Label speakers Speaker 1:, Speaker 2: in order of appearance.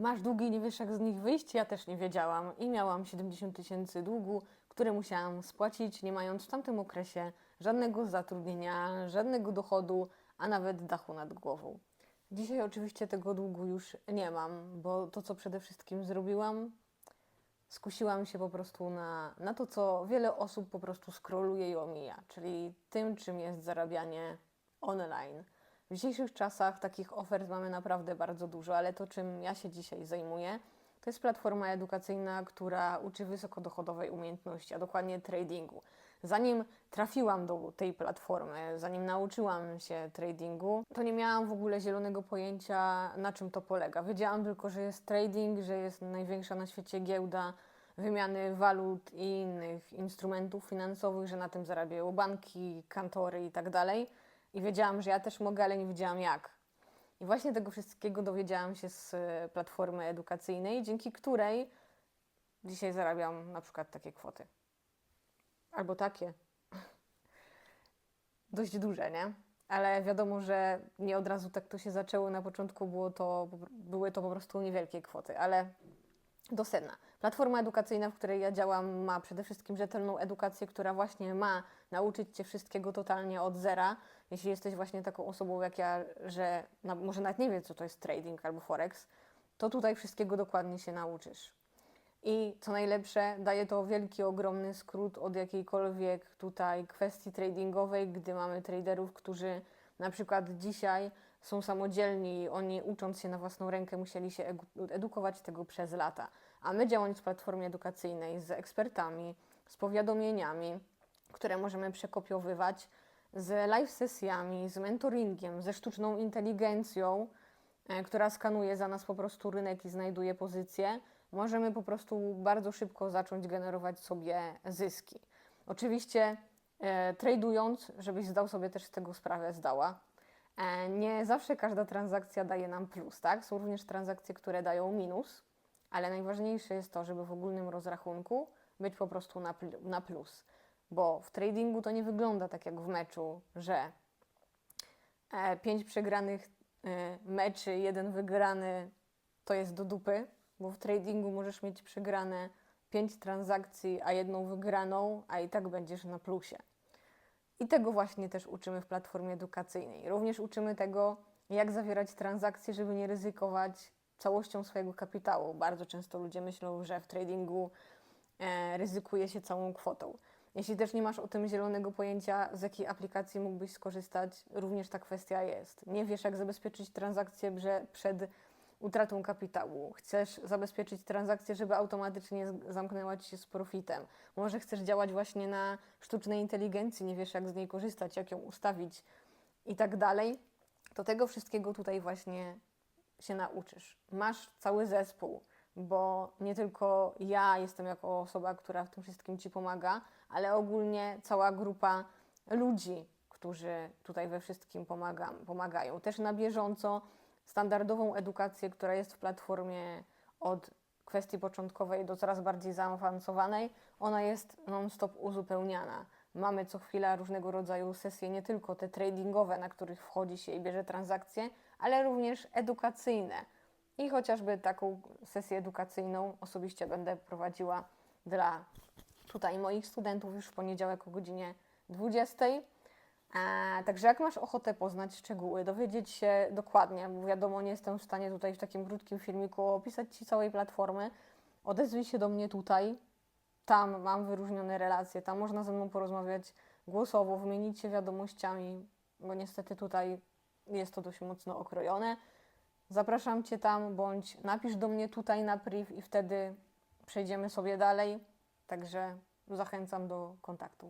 Speaker 1: Masz długi nie wiesz jak z nich wyjść? Ja też nie wiedziałam i miałam 70 tysięcy długu, które musiałam spłacić, nie mając w tamtym okresie żadnego zatrudnienia, żadnego dochodu, a nawet dachu nad głową. Dzisiaj oczywiście tego długu już nie mam, bo to, co przede wszystkim zrobiłam, skusiłam się po prostu na, na to, co wiele osób po prostu skroluje i omija, czyli tym, czym jest zarabianie online. W dzisiejszych czasach takich ofert mamy naprawdę bardzo dużo, ale to, czym ja się dzisiaj zajmuję, to jest platforma edukacyjna, która uczy wysokodochodowej umiejętności, a dokładnie tradingu. Zanim trafiłam do tej platformy, zanim nauczyłam się tradingu, to nie miałam w ogóle zielonego pojęcia, na czym to polega. Wiedziałam tylko, że jest trading, że jest największa na świecie giełda wymiany walut i innych instrumentów finansowych, że na tym zarabiają banki, kantory i tak. I wiedziałam, że ja też mogę, ale nie wiedziałam jak. I właśnie tego wszystkiego dowiedziałam się z e, platformy edukacyjnej, dzięki której dzisiaj zarabiam na przykład takie kwoty. Albo takie. Dość duże, nie? Ale wiadomo, że nie od razu tak to się zaczęło. Na początku było to, były to po prostu niewielkie kwoty, ale do sedna. Platforma edukacyjna, w której ja działam, ma przede wszystkim rzetelną edukację, która właśnie ma nauczyć Cię wszystkiego totalnie od zera. Jeśli jesteś właśnie taką osobą jak ja, że na, może nawet nie wie, co to jest trading albo forex, to tutaj wszystkiego dokładnie się nauczysz. I co najlepsze, daje to wielki, ogromny skrót od jakiejkolwiek tutaj kwestii tradingowej, gdy mamy traderów, którzy na przykład dzisiaj są samodzielni, oni ucząc się na własną rękę musieli się edukować tego przez lata. A my działając w platformie edukacyjnej z ekspertami, z powiadomieniami, które możemy przekopiowywać, z live sesjami, z mentoringiem, ze sztuczną inteligencją, e, która skanuje za nas po prostu rynek i znajduje pozycje, możemy po prostu bardzo szybko zacząć generować sobie zyski. Oczywiście e, tradując, żebyś zdał sobie też z tego sprawę, zdała. E, nie zawsze każda transakcja daje nam plus, tak? Są również transakcje, które dają minus, ale najważniejsze jest to, żeby w ogólnym rozrachunku być po prostu na, pl- na plus. Bo w tradingu to nie wygląda tak jak w meczu, że e, pięć przegranych e, meczy, jeden wygrany to jest do dupy, bo w tradingu możesz mieć przegrane pięć transakcji, a jedną wygraną, a i tak będziesz na plusie. I tego właśnie też uczymy w platformie edukacyjnej. Również uczymy tego, jak zawierać transakcje, żeby nie ryzykować całością swojego kapitału. Bardzo często ludzie myślą, że w tradingu e, ryzykuje się całą kwotą. Jeśli też nie masz o tym zielonego pojęcia, z jakiej aplikacji mógłbyś skorzystać, również ta kwestia jest. Nie wiesz, jak zabezpieczyć transakcję przed utratą kapitału. Chcesz zabezpieczyć transakcję, żeby automatycznie zamknęła ci się z profitem. Może chcesz działać właśnie na sztucznej inteligencji, nie wiesz, jak z niej korzystać, jak ją ustawić i tak dalej. To tego wszystkiego tutaj właśnie się nauczysz. Masz cały zespół, bo nie tylko ja jestem jako osoba, która w tym wszystkim ci pomaga, ale ogólnie cała grupa ludzi, którzy tutaj we wszystkim pomaga, pomagają. Też na bieżąco standardową edukację, która jest w platformie od kwestii początkowej do coraz bardziej zaawansowanej, ona jest non-stop uzupełniana. Mamy co chwila różnego rodzaju sesje, nie tylko te tradingowe, na których wchodzi się i bierze transakcje, ale również edukacyjne. I chociażby taką sesję edukacyjną osobiście będę prowadziła dla tutaj moich studentów już w poniedziałek o godzinie 20. E, także jak masz ochotę poznać szczegóły, dowiedzieć się dokładnie, bo wiadomo, nie jestem w stanie tutaj w takim krótkim filmiku opisać Ci całej platformy, odezwij się do mnie tutaj. Tam mam wyróżnione relacje, tam można ze mną porozmawiać głosowo, wymienić się wiadomościami, bo niestety tutaj jest to dość mocno okrojone. Zapraszam Cię tam, bądź napisz do mnie tutaj na priv i wtedy przejdziemy sobie dalej. Także zachęcam do kontaktu.